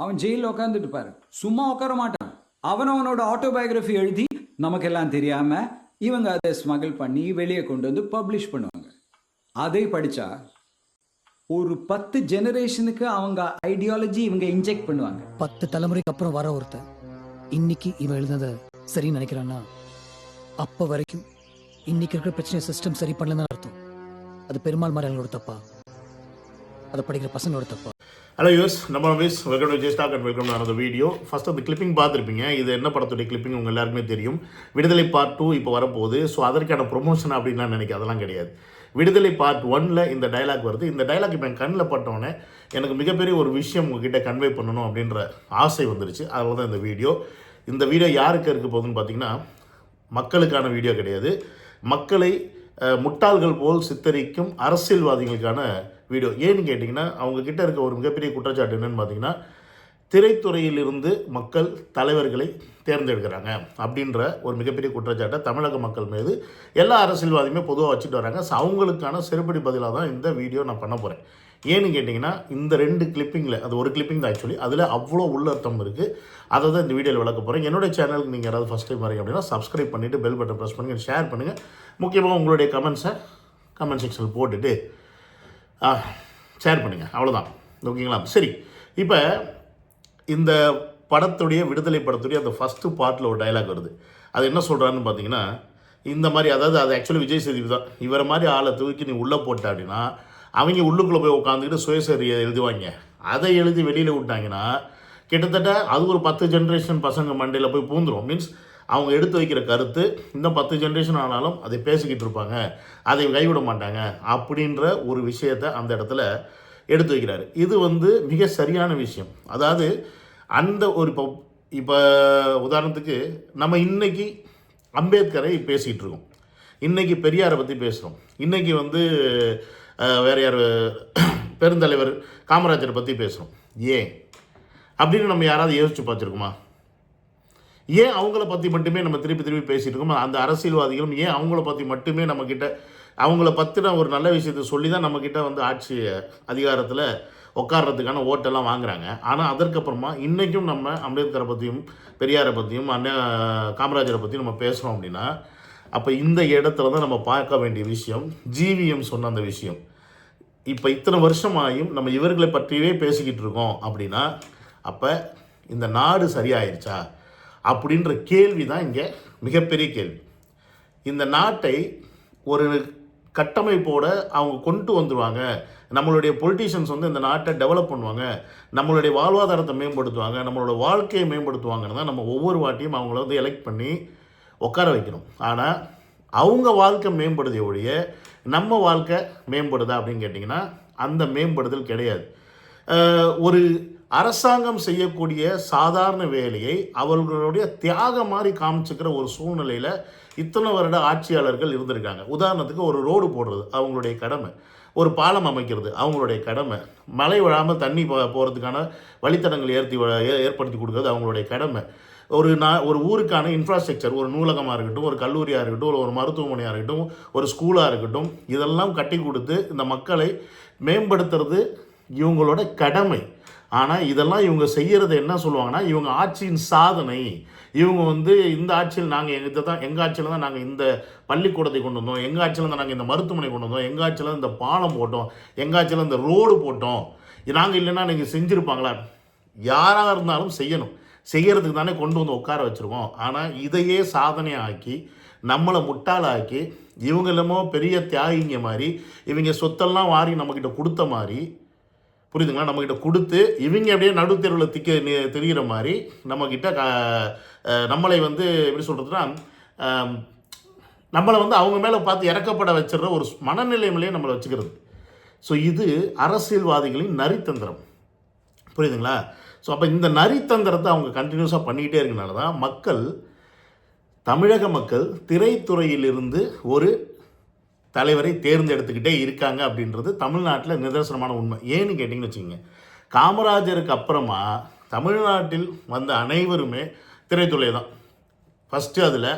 அவன் ஜெயிலில் உட்காந்துட்டு பாரு. சும்மா உட்கார மாட்டான். அவன் அவனோட ஆட்டோபயோகிராஃபி எழுதி நமக்கெல்லாம் தெரியாம இவங்க அதை ஸ்மகிள் பண்ணி வெளியே கொண்டு வந்து பப்ளிஷ் பண்ணுவாங்க. அதை படிச்சா ஒரு பத்து ஜெனரேஷனுக்கு அவங்க ஐடியாலஜி இவங்க இன்ஜெக்ட் பண்ணுவாங்க. பத்து தலைமுறைக்கு அப்புறம் வர ஒருத்தன் இன்னைக்கு இவன் எழுதுனத சரின்னு நினைக்கிறான்னா அப்ப வரைக்கும் இன்னைக்கு இருக்கிற பிரச்சனை சிஸ்டம் சரி பண்ணலன்னு அர்த்தம். அது பெருமாள் மாதிரி தப்பா? அதை படிக்கிற பசங்களோட தப்பா? ஹலோ யூஸ் நம்ம miss welcome to J and welcome to அந்த வீடியோ ஃபர்ஸ்ட் அந்த கிளிப்பிங் பார்த்துருப்பீங்க. இது என்ன படத்துடைய கிளிப்பிங் உங்கள் எல்லாருக்குமே தெரியும். விடுதலை பார்ட் டூ இப்போ வரப்போகுது. ஸோ அதற்கான ப்ரொமோஷன் அப்படின்லாம் நினைக்க அதெல்லாம் கிடையாது. விடுதலை பார்ட் ஒன்ல இந்த டைலாக் வருது. இந்த டைலாக் இப்போ என் கண்ணில் பட்டோன்னே எனக்கு மிகப்பெரிய ஒரு விஷயம் உங்ககிட்ட கன்வே பண்ணணும் அப்படின்ற ஆசை வந்துருச்சு. அதனால தான் இந்த வீடியோ இந்த வீடியோ யாருக்கு இருக்க போகுதுன்னு பார்த்தீங்கன்னா மக்களுக்கான வீடியோ கிடையாது. மக்களை முட்டாள்கள் போல் சித்தரிக்கும் அரசியல்வாதிகளுக்கான வீடியோ. ஏன்னு கேட்டிங்கன்னா அவங்கக்கிட்ட இருக்க ஒரு மிகப்பெரிய குற்றச்சாட்டு என்னென்னு பார்த்தீங்கன்னா திரைத்துறையிலிருந்து மக்கள் தலைவர்களை தேர்ந்தெடுக்கிறாங்க அப்படின்ற ஒரு மிகப்பெரிய குற்றச்சாட்டை தமிழக மக்கள் மீது எல்லா அரசியல்வாதியுமே பொதுவாக வச்சுட்டு வராங்க. ஸோ அவங்களுக்கான செருப்படி பதிலாக தான் இந்த வீடியோ நான் பண்ண போகிறேன் ஏன்னு கேட்டிங்கன்னா இந்த ரெண்டு கிளிப்பிங்கில் அது ஒரு கிளிப்பிங் தான் ஆக்சுவலி அதில் அவ்வளோ உள்ளர்த்தம் இருக்குது அதை தான் இந்த வீடியோவில் விளக்க போகிறேன் என்னுடைய சேனலுக்கு நீங்கள் யாராவது ஃபஸ்ட் டைம் வரீங்க அப்படின்னா சப்ஸ்கிரைப் பண்ணிவிட்டு பெல் பட்டன் ப்ரெஸ் பண்ணுங்கள் ஷேர் பண்ணுங்கள் முக்கியமாக உங்களுடைய கமெண்ட்ஸை கமெண்ட் செக்ஷனில் போட்டுட்டு ஷேர் பண்ணுங்கள் அவ்வளோதான் ஓகேங்களா? சரி. இப்போ இந்த படத்துடைய விடுதலை படத்துடைய அந்த ஃபஸ்ட்டு பார்ட்டில் ஒரு டைலாக் வருது. அது என்ன சொல்கிறான்னு பார்த்தீங்கன்னா இந்த மாதிரி அதாவது அது ஆக்சுவலி விஜய் சேதுபதி தான். இவரை மாதிரி ஆளை தூக்கி நீ உள்ளே போட்ட அப்படின்னா அவங்க உள்ளுக்குள்ளே போய் உட்காந்துக்கிட்டு சுயசரியை எழுதுவாங்க. அதை எழுதி வெளியில் விட்டாங்கன்னா கிட்டத்தட்ட அது ஒரு பத்து ஜென்ரேஷன் பசங்க மண்டையில் போய் பூந்துரும். மீன்ஸ் அவங்க எடுத்து வைக்கிற கருத்து இன்னும் பத்து ஜென்ரேஷன் ஆனாலும் அதை பேசிக்கிட்டு இருப்பாங்க. அதை கைவிட மாட்டாங்க. அப்படின்ற ஒரு விஷயத்தை அந்த இடத்துல எடுத்து வைக்கிறாரு. இது வந்து மிக சரியான விஷயம். அதாவது அந்த ஒரு இப்போ இப்போ உதாரணத்துக்கு நம்ம இன்றைக்கி அம்பேத்கரை பேசிகிட்டு இருக்கோம். இன்றைக்கி பெரியாரை பற்றி பேசுகிறோம் இன்றைக்கி வந்து வேற யார் பெருந்தலைவர் காமராஜரை பற்றி பேசுகிறோம் ஏன்? அப்படின்னு நம்ம யாராவது யோசிச்சு பார்த்துருக்குமா? ஏன் அவங்கள பற்றி மட்டுமே நம்ம திருப்பி திருப்பி பேசிகிட்டு இருக்கோம் அந்த அரசியல்வாதிகளும் ஏன் அவங்கள பற்றி மட்டுமே நம்மக்கிட்ட அவங்கள பற்றின ஒரு நல்ல விஷயத்தை சொல்லி தான் நம்மக்கிட்ட வந்து ஆட்சி அதிகாரத்தில் உட்கார்றதுக்கான ஓட்டெல்லாம் வாங்குறாங்க. ஆனால் அதற்கப்புறமா இன்றைக்கும் நம்ம அம்பேத்கரை பற்றியும் பெரியாரை பற்றியும் அண்ணா காமராஜரை பற்றியும் நம்ம பேசுகிறோம் அப்படின்னா அப்போ இந்த இடத்துல தான் நம்ம பார்க்க வேண்டிய விஷயம் ஜிவிஎம் சொன்ன அந்த விஷயம். இப்போ இத்தனை வருஷமாயும் நம்ம இவர்களை பற்றியே பேசிக்கிட்டு இருக்கோம் அப்படின்னா அப்போ இந்த நாடு சரியாயிருச்சா? அப்படின்ற கேள்வி தான் இங்கே மிகப்பெரிய கேள்வி. இந்த நாட்டை ஒரு கட்டமைப்போட அவங்க கொண்டு வந்துடுவாங்க நம்மளுடைய பொலிட்டீஷியன்ஸ் வந்து இந்த நாட்டை டெவலப் பண்ணுவாங்க. நம்மளுடைய வாழ்வாதாரத்தை மேம்படுத்துவாங்க. நம்மளோட வாழ்க்கையை மேம்படுத்துவாங்கன்னு தான் நம்ம ஒவ்வொரு வாட்டியும் அவங்கள வந்து எலெக்ட் பண்ணி உட்கார வைக்கணும். ஆனால் அவங்க வாழ்க்கை மேம்படுதே ஒழிய நம்ம வாழ்க்கை மேம்படுதா அப்படின்னு கேட்டிங்கன்னா அந்த மேம்படுதல் கிடையாது. ஒரு அரசாங்கம் செய்யக்கூடிய சாதாரண வேலையை அவர்களுடைய தியாகம் மாதிரி காமிச்சுக்கிற ஒரு சூழ்நிலையில் இத்தனை வருட ஆட்சியாளர்கள் இருந்திருக்காங்க. உதாரணத்துக்கு ஒரு ரோடு போடுறது அவங்களுடைய கடமை. ஒரு பாலம் அமைக்கிறது அவங்களுடைய கடமை. மழை விழாமல் தண்ணி போகிறதுக்கான வழித்தடங்கள் ஏற்றி வ- ஏ- ஏற்படுத்தி கொடுக்கறது அவங்களுடைய கடமை. ஒரு நான் ஒரு ஊருக்கான இன்ஃப்ராஸ்ட்ரக்சர் ஒரு நூலகமாக இருக்கட்டும் ஒரு கல்லூரியாக இருக்கட்டும் ஒரு- ஒரு மருத்துவமனையாக இருக்கட்டும் ஒரு ஸ்கூலாக இருக்கட்டும் இதெல்லாம் கட்டி கொடுத்து இந்த மக்களை மேம்படுத்துறது இவங்களோட கடமை. ஆனால் இதெல்லாம் இவங்க செய்கிறது என்ன சொல்லுவாங்கன்னா இவங்க ஆட்சியின் சாதனை. இவங்க வந்து இந்த ஆட்சியில் நாங்கள் எங்கள் தான் எங்கள் ஆட்சியில் தான் நாங்கள் இந்த பள்ளிக்கூடத்தை கொண்டு வந்தோம் எங்கள் ஆட்சியில் தான் நாங்கள் இந்த மருத்துவமனை கொண்டு வந்தோம் எங்கள் ஆட்சியில் இந்த பாலம் போட்டோம் எங்கள் ஆட்சியில் இந்த ரோடு போட்டோம். நாங்கள் இல்லைன்னா நீங்கள் செஞ்சுருப்பாங்களா? யாராக இருந்தாலும் செய்யணும். செய்கிறதுக்கு தானே கொண்டு வந்து உட்கார வச்சுருக்கோம். ஆனால் இதையே சாதனை ஆக்கி நம்மளை முட்டாளாக்கி இவங்களுமோ பெரிய தியாகிங்க மாதிரி இவங்க சொத்தெல்லாம் வாரி நம்மக்கிட்ட கொடுத்த மாதிரி புரியுதுங்களா? நம்மக்கிட்ட கொடுத்து இவங்க அப்படியே நடுத்தெருவில் திக்க நி- தெரிகிற மாதிரி நம்மக்கிட்ட க நம்மளை வந்து எப்படி சொல்கிறதுனா நம்மளை வந்து அவங்க மேலே பார்த்து இறக்கப்பட வச்சிடுற ஒரு மனநிலைமையிலே நம்மளை வச்சுக்கிறது. ஸோ இது அரசியல்வாதிகளின் நரித்தந்திரம். புரியுதுங்களா? ஸோ அப்போ இந்த நரித்தந்திரத்தை அவங்க கண்டினியூஸாக பண்ணிக்கிட்டே இருக்கனால தான் மக்கள் தமிழக மக்கள் திரைத்துறையிலிருந்து ஒரு தலைவரை தேர்ந்தெடுத்துக்கிட்டே இருக்காங்க அப்படின்றது தமிழ்நாட்டில் நிதர்சனமான உண்மை. ஏன்னு கேட்டிங்கன்னு வச்சுக்கோங்க. காமராஜருக்கு அப்புறமா தமிழ்நாட்டில் வந்த அனைவருமே திரைத்துறை தான் ஃபஸ்ட்டு அதில்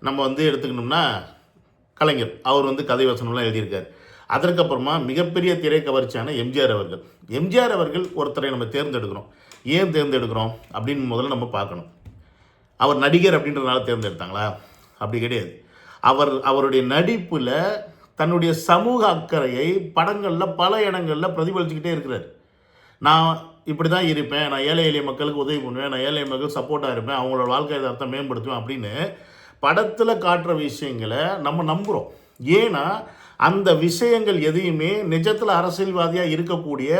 நம்ம வந்து எடுத்துக்கணும்னா கலைஞர். அவர் வந்து கதை வசனம்லாம் எழுதியிருக்கார். அதற்கப்புறமா மிகப்பெரிய திரை கவர்ச்சியான எம்ஜிஆர் அவர்கள். எம்ஜிஆர் அவர்கள் ஒருத்தரை நம்ம தேர்ந்தெடுக்கிறோம். ஏன் தேர்ந்தெடுக்கிறோம் அப்படின்னு முதல்ல நம்ம பார்க்கணும். அவர் நடிகர் அப்படின்றதுனால தேர்ந்தெடுத்தாங்களா? அப்படி கிடையாது. அவர் அவருடைய நடிப்பில் தன்னுடைய சமூக அக்கறையை படங்களில் பல இடங்களில் பிரதிபலிச்சுக்கிட்டே இருக்கிறார். நான் இப்படி தான் இருப்பேன் நான் ஏழை எளிய மக்களுக்கு உதவி பண்ணுவேன் நான் ஏழை மக்கள் சப்போர்ட்டாக இருப்பேன் அவங்களோட வாழ்க்கை தரத்தை மேம்படுத்துவேன் அப்படின்னு படத்தில் காட்டுற விஷயங்களை நம்ம நம்புகிறோம் ஏன்னா அந்த விஷயங்கள் எதையுமே நிஜத்தில் அரசியல்வாதியாக இருக்கக்கூடிய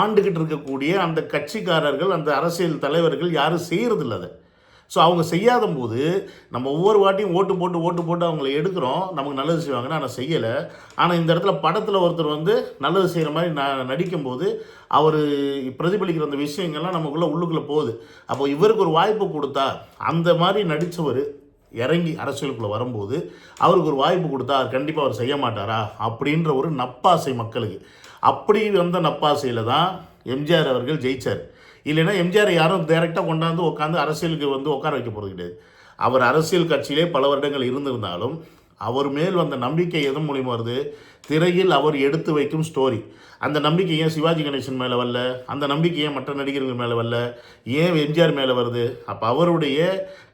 ஆண்டுகிட்டு இருக்கக்கூடிய அந்த கட்சிக்காரர்கள் அந்த அரசியல் தலைவர்கள் யாரும் செய்கிறதில்ல அதை. ஸோ அவங்க செய்யாத போது நம்ம ஒவ்வொரு வாட்டியும் ஓட்டு போட்டு ஓட்டு போட்டு அவங்கள எடுக்கிறோம். நமக்கு நல்லது செய்வாங்கன்னு ஆனால் செய்யலை. ஆனால் இந்த இடத்துல படத்தில் ஒருத்தர் வந்து நல்லது செய்கிற மாதிரி ந நடிக்கும்போது அவர் பிரதிபலிக்கிற அந்த விஷயங்கள்லாம் நமக்குள்ளே உள்ளுக்குள்ளே போகுது. அப்போ இவருக்கு ஒரு வாய்ப்பு கொடுத்தா அந்த மாதிரி நடித்தவர் இறங்கி அரசியலுக்குள்ளே வரும்போது அவருக்கு ஒரு வாய்ப்பு கொடுத்தா அவர் கண்டிப்பாக அவர் செய்ய மாட்டாரா? அப்படின்ற ஒரு நப்பாசை மக்களுக்கு. அப்படி வந்த நப்பாசையில் தான் எம்ஜிஆர் அவர்கள் ஜெயிச்சார். இல்லைன்னா எம்ஜிஆர் யாரும் டைரெக்டாக கொண்டாந்து உட்காந்து அரசியலுக்கு வந்து உட்கார வைக்க போகிறது கிடையாது. அவர் அரசியல் கட்சியிலே பல வருடங்கள் இருந்திருந்தாலும் அவர் மேல் வந்த நம்பிக்கை எதன் மூலியமாக வருது? திரையில் அவர் எடுத்து வைக்கும் ஸ்டோரி அந்த நம்பிக்கை ஏன் சிவாஜி கணேசன் மேலே வரல? அந்த நம்பிக்கை ஏன் மற்ற நடிகர்கள் மேலே வரல? ஏன் எம்ஜிஆர் மேலே வருது? அப்போ அவருடைய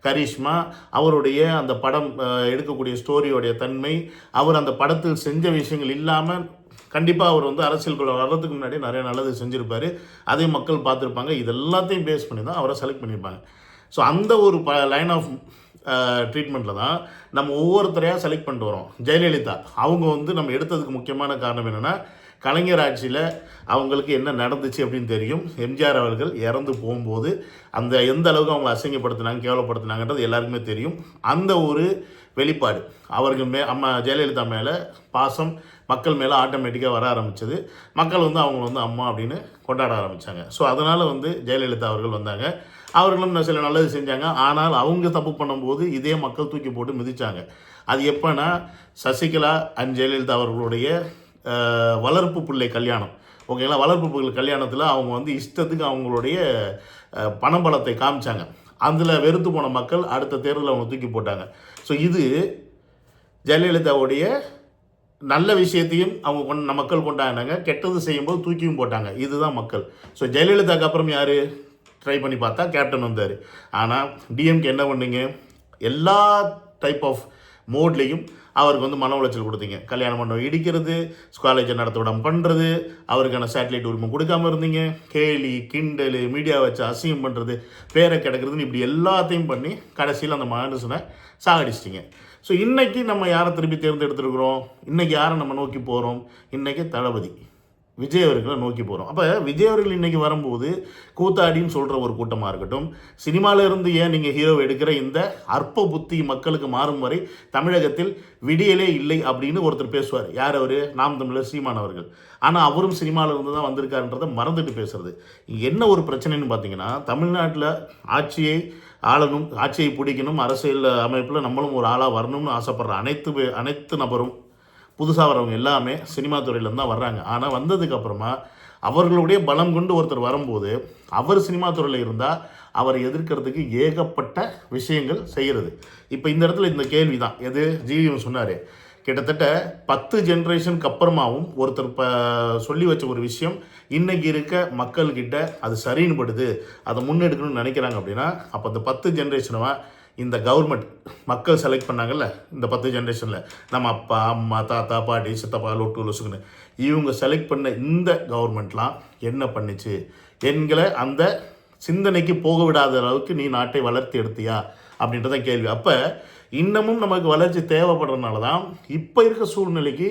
கரிஷ்மா அவருடைய அந்த படம் எடுக்கக்கூடிய ஸ்டோரியோடைய தன்மை அவர் அந்த படத்தில் செஞ்ச விஷயங்கள் இல்லாமல் கண்டிப்பாக அவர் வந்து அரசியலுக்குள்ள வர்றதுக்கு முன்னாடி நிறைய நல்லது செஞ்சுருப்பார். அதையும் மக்கள் பார்த்துருப்பாங்க. இது எல்லாத்தையும் பேஸ் பண்ணி தான் அவரை செலக்ட் பண்ணியிருப்பாங்க. ஸோ அந்த ஒரு ப லைன் ஆஃப் ட்ரீட்மெண்ட்டில் தான் நம்ம ஒவ்வொருத்தரையாக செலக்ட் பண்ணிட்டு வரோம் ஜெயலலிதா அவங்க வந்து நம்ம எடுத்ததுக்கு முக்கியமான காரணம் என்னென்னா கலைஞர் ஆட்சியில் அவங்களுக்கு என்ன நடந்துச்சு அப்படின்னு தெரியும். எம்ஜிஆர் அவர்கள் இறந்து போகும்போது அந்த எந்த அளவுக்கு அவங்களை அசிங்கப்படுத்தினாங்க கேவலப்படுத்தினாங்கன்றது எல்லாருக்குமே தெரியும். அந்த ஒரு வெளிப்பாடு. அவருக்கு மே அம்மா ஜெயலலிதா மேலே பாசம் மக்கள் மேலே ஆட்டோமேட்டிக்காக வர ஆரம்பிச்சது. மக்கள் வந்து அவங்க வந்து அம்மா அப்படின்னு கொண்டாட ஆரம்பித்தாங்க ஸோ அதனால் வந்து ஜெயலலிதா அவர்கள் வந்தாங்க. அவர்களும் சில நல்லது செஞ்சாங்க. ஆனால் அவங்க தப்பு பண்ணும்போது இதே மக்கள் தூக்கி போட்டு மிதித்தாங்க அது எப்போனா சசிகலா அண்ட் ஜெயலலிதா அவர்களுடைய வளர்ப்பு பிள்ளை கல்யாணம். ஓகேங்களா வளர்ப்பு பிள்ளை கல்யாணத்தில் அவங்க வந்து இஷ்டத்துக்கு அவங்களுடைய அஹ், பணபலத்தை காமிச்சாங்க. அதில் வெறுத்து போன மக்கள் அடுத்த தேர்தலில் அவங்க தூக்கி போட்டாங்க. ஸோ இது ஜெயலலிதாவுடைய நல்ல விஷயத்தையும் அவங்க கொண்டு மக்கள் கொண்டாடினாங்க. கெட்டது செய்யும்போது தூக்கியும் போட்டாங்க. இதுதான் மக்கள். ஸோ ஜெயலலிதாக்கு அப்புறம் யார்? ட்ரை பண்ணி பார்த்தா கேப்டன் வந்தார். ஆனால் டிஎம்கே என்ன பண்ணீங்க? எல்லா டைப் ஆஃப் மோட்லேயும் அவருக்கு வந்து மன உளைச்சல் கொடுத்தீங்க. கல்யாண மண்டபம் இடிக்கிறது காலேஜை நடத்த விடாமல் பண்ணுறது அவருக்கான சேட்டலைட் உரிமை கொடுக்காம இருந்தீங்க. கேலி கிண்டல் மீடியா வச்சு அசியம் பண்ணுறது பேரை கிடக்கிறதுன்னு இப்படி எல்லாத்தையும் பண்ணி கடைசியில் அந்த மனுஷனை சாகடிச்சிட்டிங்க. ஸோ இன்றைக்கி நம்ம யாரை திருப்பி தேர்ந்தெடுத்துருக்குறோம்? இன்றைக்கி யாரை நம்ம நோக்கி போகிறோம் இன்றைக்கி தளபதி. விஜய் அவர்களை நோக்கி போகிறோம் அப்போ விஜய் அவர்கள் இன்றைக்கி வரும்போது கூத்தாடின்னு சொல்கிற ஒரு கூட்டமாக இருக்கட்டும் சினிமாவிலேருந்து ஏன் நீங்கள் ஹீரோ எடுக்கிற இந்த அற்ப புத்தி மக்களுக்கு மாறும் வரை தமிழகத்தில் விடியலே இல்லை அப்படின்னு ஒருத்தர் பேசுவார். யார் அவர்? நாம் தமிழர் சீமான் அவர்கள். ஆனால் அவரும் சினிமாவில் இருந்து தான் வந்திருக்காருன்றதை மறந்துட்டு பேசுறது. என்ன ஒரு பிரச்சனைன்னு பார்த்தீங்கன்னா தமிழ்நாட்டில் ஆட்சியை ஆளணும் ஆட்சியை பிடிக்கணும் அரசியல் அமைப்பில் நம்மளும் ஒரு ஆளாக வரணும்னு ஆசைப்படுற அனைத்து அனைத்து நபரும் புதுசாக வரவங்க எல்லாமே சினிமா துறையிலேருந்து தான் வர்றாங்க. ஆனால் வந்ததுக்கப்புறமா அவர்களுடைய பலம் கொண்டு ஒருத்தர் வரும்போது அவர் சினிமா துறையில் இருந்தால் அவரை எதிர்க்கிறதுக்கு ஏகப்பட்ட விஷயங்கள் செய்கிறது இப்போ இந்த இடத்துல இந்த கேள்வி தான் எது ஜீவியம் சொன்னார். கிட்டத்தட்ட பத்து ஜென்ரேஷனுக்கு அப்புறமாவும் ஒருத்தர் இப்போ சொல்லி வச்ச ஒரு விஷயம் இன்றைக்கி இருக்க மக்கள்கிட்ட அது சரின்னு படுது அதை முன்னெடுக்கணும்னு நினைக்கிறாங்க அப்படின்னா அப்போ அந்த பத்து ஜென்ரேஷனை இந்த கவர்மெண்ட் மக்கள் செலக்ட் பண்ணாங்கல்ல இந்த பத்து ஜென்ரேஷனில் நம்ம அப்பா அம்மா தாத்தா பாட்டி சித்தப்பா லொட்டு லொசுக்குன்னு. இவங்க செலக்ட் பண்ண இந்த கவர்மெண்ட்லாம் என்ன பண்ணுச்சு? எங்களை அந்த சிந்தனைக்கு போக விடாத அளவுக்கு நீ நாட்டை வளர்த்தி எடுத்தியா? அப்படின்றத கேள்வி. அப்போ இன்னமும் நமக்கு வளர்ச்சி தேவைப்படுறதுனால தான் இப்போ இருக்க சூழ்நிலைக்கு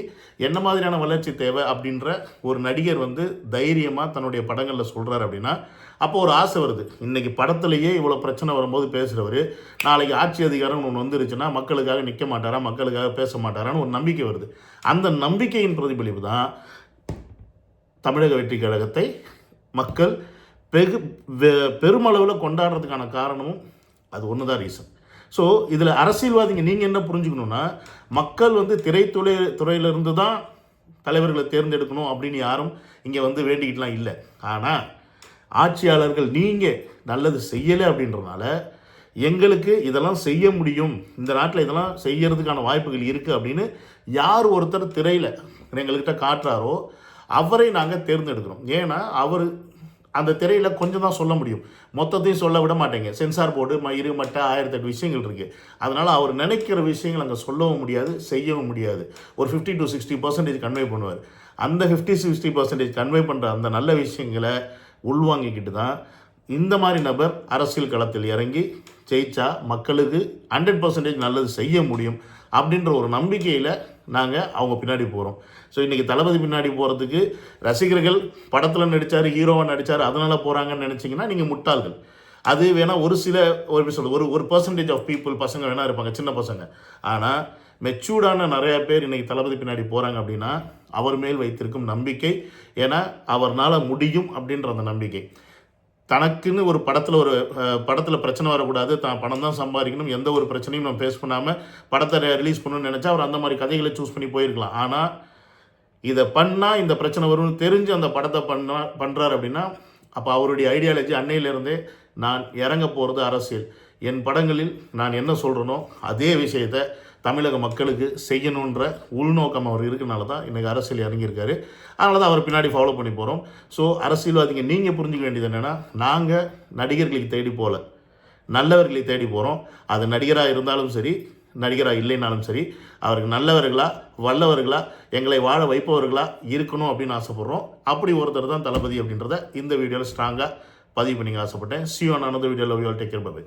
என்ன மாதிரியான வளர்ச்சி தேவை அப்படின்ற ஒரு நடிகர் வந்து தைரியமாக தன்னுடைய படங்களில் சொல்கிறார் அப்படின்னா அப்போ ஒரு ஆசை வருது. இன்றைக்கி படத்துலையே இவ்வளோ பிரச்சனை வரும்போது பேசுகிறவர் நாளைக்கு ஆட்சி அதிகாரம் ஒன்று வந்துருச்சுன்னா மக்களுக்காக நிற்க மாட்டாரா மக்களுக்காக பேச மாட்டாரான்னு ஒரு நம்பிக்கை வருது. அந்த நம்பிக்கையின் பிரதிபலிப்பு தான் தமிழக வெற்றி கழகத்தை மக்கள் பெரு வெ- பெருமளவில் கொண்டாடுறதுக்கான காரணமும் அது ஒன்று தான் ரீசன். ஸோ இதில் அரசியல்வாதிங்க நீங்கள் என்ன புரிஞ்சுக்கணுன்னா மக்கள் வந்து திரைத்துறை துறையிலிருந்து தான் தலைவர்களை தேர்ந்தெடுக்கணும் அப்படின்னு யாரும் இங்கே வந்து வேண்டிக்கிட்டுலாம் இல்லை. ஆனால் ஆட்சியாளர்கள் நீங்கள் நல்லது செய்யலை அப்படின்றனால எங்களுக்கு இதெல்லாம் செய்ய முடியும். இந்த நாட்டில் இதெல்லாம் செய்யறதுக்கான வாய்ப்புகள் இருக்குது அப்படின்னு யார் ஒருத்தர் திரையில் எங்கள்கிட்ட காட்டுறாரோ அவரை நாங்கள் தேர்ந்தெடுக்கிறோம். ஏன்னா அவர் அந்த திரையில் கொஞ்சம் தான் சொல்ல முடியும். மொத்தத்தையும் சொல்ல விட மாட்டேங்க. சென்சார் போர்டு மயிறு மட்ட ஆயிரத்தி எட்டு விஷயங்கள் இருக்குது அதனால் அவர் நினைக்கிற விஷயங்கள் அங்கே சொல்லவும் முடியாது செய்யவும் முடியாது. ஒரு fifty to sixty percentage convey பண்ணுவார். அந்த ஃபிஃப்டி சிக்ஸ்டி பர்சன்டேஜ் கன்வே பண்ணுற அந்த நல்ல விஷயங்களை உள்வாங்கிக்கிட்டு தான் இந்த மாதிரி நபர் அரசியல் களத்தில் இறங்கி ஜெயிச்சா மக்களுக்கு ஹண்ட்ரட் பர்சன்டேஜ் நல்லது செய்ய முடியும் அப்படின்ற ஒரு நம்பிக்கையில் நாங்கள் அவங்க பின்னாடி போகிறோம் ஸோ இன்றைக்கி தளபதி பின்னாடி போகிறதுக்கு ரசிகர்கள் படத்தில் நடித்தார் ஹீரோவாக நடித்தார் அதனால் போகிறாங்கன்னு நினச்சிங்கன்னா நீங்கள் முட்டாள்கள். அது வேணால் ஒரு சில ஒரு எப்படி சொல்கிறது ஒரு ஒரு பர்சன்டேஜ் ஆஃப் பீப்புள் பசங்க வேணால் இருப்பாங்க சின்ன பசங்க. ஆனால் மெச்சூர்டான நிறையா பேர் இன்றைக்கி தளபதி பின்னாடி போகிறாங்க அப்படின்னா அவர் மேல் வைத்திருக்கும் நம்பிக்கை ஏன்னா அவர்னால் முடியும் அப்படின்ற அந்த நம்பிக்கை. தனக்குன்னு ஒரு படத்தில் ஒரு படத்தில் பிரச்சனை வரக்கூடாது. தான் பணம் தான் சம்பாதிக்கணும். எந்த ஒரு பிரச்சனையும் நம்ம ஃபேஸ் பண்ணாமல் படத்தை ரிலீஸ் பண்ணணும்னு நினச்சா அவர் அந்த மாதிரி கதைகளை சூஸ் பண்ணி போயிருக்கலாம். ஆனால் இதை பண்ணால் இந்த பிரச்சனை வரும்னு தெரிஞ்சு அந்த படத்தை பண்ணா பண்ணுறாரு அப்படின்னா அப்போ அவருடைய ஐடியாலஜி அன்னையிலேருந்தே நான் இறங்க போகிறது அரசியல். என் படங்களில் நான் என்ன சொல்கிறேனோ அதே விஷயத்தை தமிழக மக்களுக்கு செய்யணுன்ற உள்நோக்கம் அவர் இருக்கனால தான் இன்றைக்கி அரசியல் இறங்கியிருக்காரு. அதனால தான் அவர் பின்னாடி ஃபாலோ பண்ணி போகிறோம் ஸோ அரசியல்வாதிங்க நீங்கள் புரிஞ்சுக்க வேண்டியது என்னென்னா நாங்கள் நடிகர்களுக்கு தேடி போகல. நல்லவர்களை தேடி போகிறோம் அது நடிகராக இருந்தாலும் சரி நடிகராக இல்லைனாலும் சரி அவருக்கு நல்லவர்களா வல்லவர்களா எங்களை வாழ வைப்பவர்களா இருக்கணும் அப்படின்னு ஆசைப்பட்றோம். அப்படி ஒருத்தர் தான் தளபதி அப்படின்றத இந்த வீடியோவில் ஸ்ட்ராங்காக பதிவு பண்ணிங்க ஆசைப்பட்டேன். சியோன் another வீடியோவில் டேக் கேர் பை